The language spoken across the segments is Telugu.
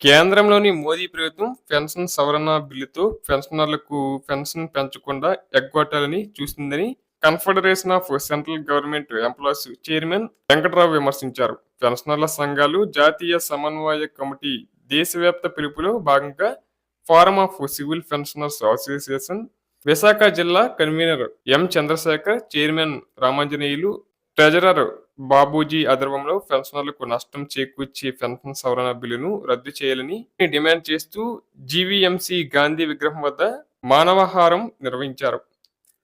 కేంద్రంలోని మోదీ ప్రభుత్వం పెన్షన్ సవరణ బిల్లుతో పెన్షనర్లకు పెన్షన్ పెంచకుండా ఎగ్గొట్టాలని చూస్తుందని confederation of central government employees chairman Venkatrao విమర్శించారు. పెన్షనర్ల సంఘాలు జాతీయ సమన్వయ కమిటీ దేశవ్యాప్త పిలుపులో భాగంగా forum of civil pensioners association Visakha జిల్లా convener M Chandrasekhar chairman Ramanjaneyulu treasurer Babuji ఆధ్వర్యంలో పెన్షనర్లకు నష్టం చేకూర్చే పెన్షన్ సవరణ బిల్లును రద్దు చేయాలని డిమాండ్ చేస్తూ జీవీఎంసీ గాంధీ విగ్రహం వద్ద మానవహారం నిర్వహించారు.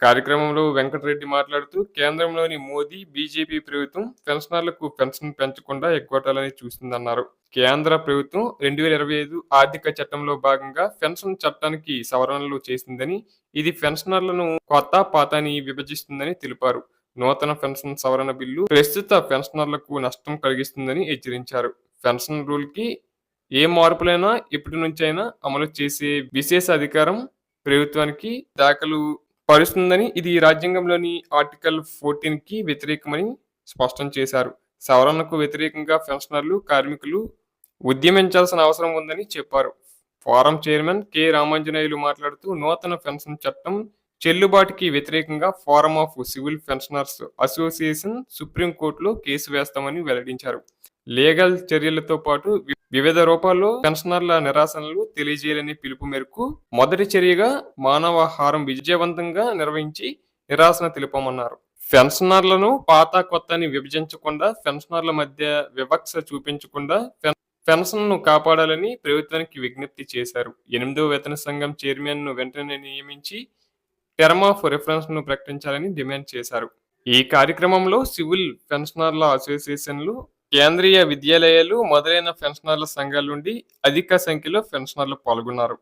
కార్యక్రమంలో వెంకటరెడ్డి మాట్లాడుతూ కేంద్రంలోని మోదీ బీజేపీ ప్రభుత్వం పెన్షనర్లకు పెన్షన్ పెంచకుండా ఎగ్గొట్టాలని చూసిందన్నారు. కేంద్ర ప్రభుత్వం రెండు వేల ఇరవై ఐదు ఆర్థిక చట్టంలో భాగంగా పెన్షన్ చట్టానికి సవరణలు చేసిందని ఇది పెన్షనర్లను కొత్త పాతాని విభజిస్తుందని తెలిపారు. నూతన పెన్షన్ సవరణ బిల్లు ప్రస్తుత పెన్షనర్లకు నష్టం కలిగిస్తుందని హెచ్చరించారు. పెన్షన్ రూల్కి ఏ మార్పులైనా ఇప్పటి నుంచైనా అమలు చేసే విశేష అధికారం ప్రభుత్వానికి దాఖలు పరుస్తుందని ఇది రాజ్యాంగంలోని ఆర్టికల్ ఫోర్టీన్కి వ్యతిరేకమని స్పష్టం చేశారు. సవరణకు వ్యతిరేకంగా పెన్షనర్లు కార్మికులు ఉద్యమించాల్సిన అవసరం ఉందని చెప్పారు. ఫోరం చైర్మన్ కె రామాంజనేయులు మాట్లాడుతూ నూతన పెన్షన్ చట్టం చెల్లుబాటుకి వ్యతిరేకంగా forum of civil pensioners association సుప్రీంకోర్టులో కేసు వేస్తామని వెల్లడించారు. లీగల్ చర్యలతో పాటు వి- వివిధ రూపాల్లో పెన్షనర్ల నిరాశనలు తెలియజేయాలని పిలుపు మేరకు మొదటి చర్యగా మానవాహారం విజయవంతంగా నిర్వహించి నిరాశన తెలుపమన్నారు. పెన్షనర్లను పాత కొత్త అని విభజించకుండా పెన్షనర్ల మధ్య వివక్ష చూపించకుండా పెన్షన్ను కాపాడాలని ప్రభుత్వానికి విజ్ఞప్తి చేశారు. ఎనిమిదో వేతన సంఘం చైర్మన్ను వెంటనే నియమించి టెర్మ్ ఆఫ్ రిఫరెన్స్ను ప్రకటించాలని డిమాండ్ చేశారు. ఈ కార్యక్రమంలో సివిల్ పెన్షనర్ల అసోసియేషన్లు కేంద్రీయ విద్యాలయాలు మొదలైన పెన్షనర్ల సంఘాల నుండి అధిక సంఖ్యలో పెన్షనర్లు పాల్గొన్నారు.